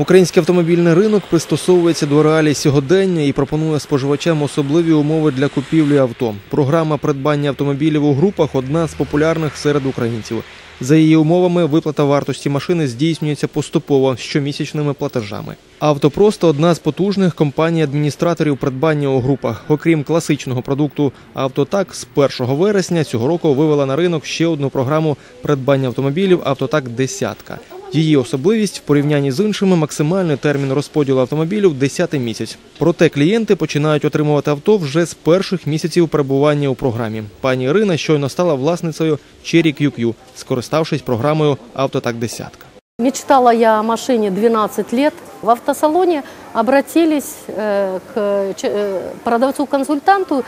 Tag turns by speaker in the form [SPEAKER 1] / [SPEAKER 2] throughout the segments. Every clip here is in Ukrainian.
[SPEAKER 1] Український автомобільний ринок пристосовується до реалій сьогодення і пропонує споживачам особливі умови для купівлі авто. Програма придбання автомобілів у групах одна з популярних серед українців. За її умовами, виплата вартості машини здійснюється поступово щомісячними платежами. Автопросто одна з потужних компаній адміністраторів придбання у групах. Окрім класичного продукту Автотак, з 1 вересня цього року вивела на ринок ще одну програму придбання автомобілів Автотак Десятка. Її особливість в порівнянні з іншими максимальний термін розподілу автомобілів 10 місяць. Проте клієнти починають отримувати авто вже з перших місяців перебування у програмі. Пані Ірина щойно стала власницею Cherry QQ, скориставшись програмою Автотак Десятка.
[SPEAKER 2] Мечтала я о машине 12 лет. В автосалоне обратились э, к ч- э, продавцу-консультанту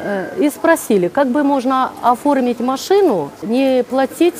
[SPEAKER 2] э, и спросили, как бы можно оформить машину, не платить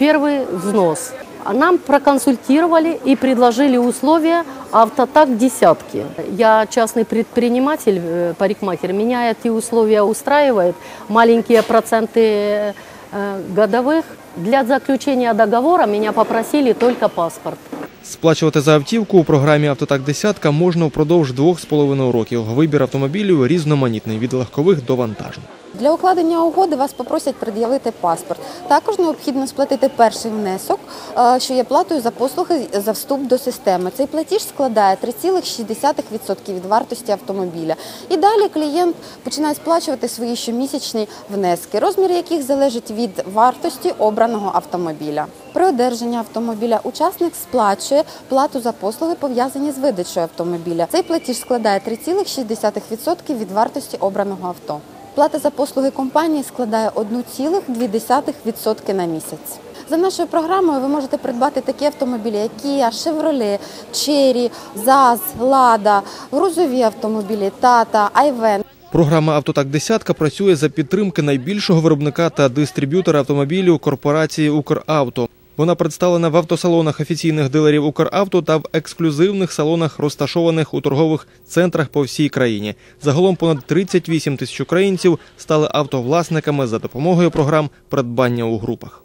[SPEAKER 2] первый взнос. Нам проконсультировали и предложили условия автотак десятки. Я частный предприниматель, э, парикмахер, меня эти условия устраивают. Маленькие проценты э, годовых. Для заключения договора меня попросили только паспорт.
[SPEAKER 1] Сплачувати за автівку у програмі Автотак Десятка можна впродовж двох з половиною років. Вибір автомобілів різноманітний від легкових до вантажних.
[SPEAKER 3] Для укладення угоди вас попросять пред'явити паспорт. Також необхідно сплатити перший внесок, е, що є платою за послуги за вступ до системи. Цей платіж складає 3,6% від вартості автомобіля. І далі клієнт починає сплачувати свої щомісячні внески, розмір яких залежить від вартості обраного автомобіля. При одержанні автомобіля учасник сплачує плату за послуги, пов'язані з видачею автомобіля. Цей платіж складає 3,6% від вартості обраного авто. Плата за послуги компанії складає 1,2% на місяць. За нашою програмою ви можете придбати такі автомобілі, як Kia, Chevrolet, Chery, ZAZ, Lada, грузові автомобілі, Tata, Ayven.
[SPEAKER 1] Програма Автотак Десятка працює за підтримки найбільшого виробника та дистриб'ютора автомобілів корпорації Укравто. Вона представлена в автосалонах офіційних дилерів Укравто та в ексклюзивних салонах, розташованих у торгових центрах по всій країні. Загалом понад 38 тисяч українців стали автовласниками за допомогою програм придбання у групах.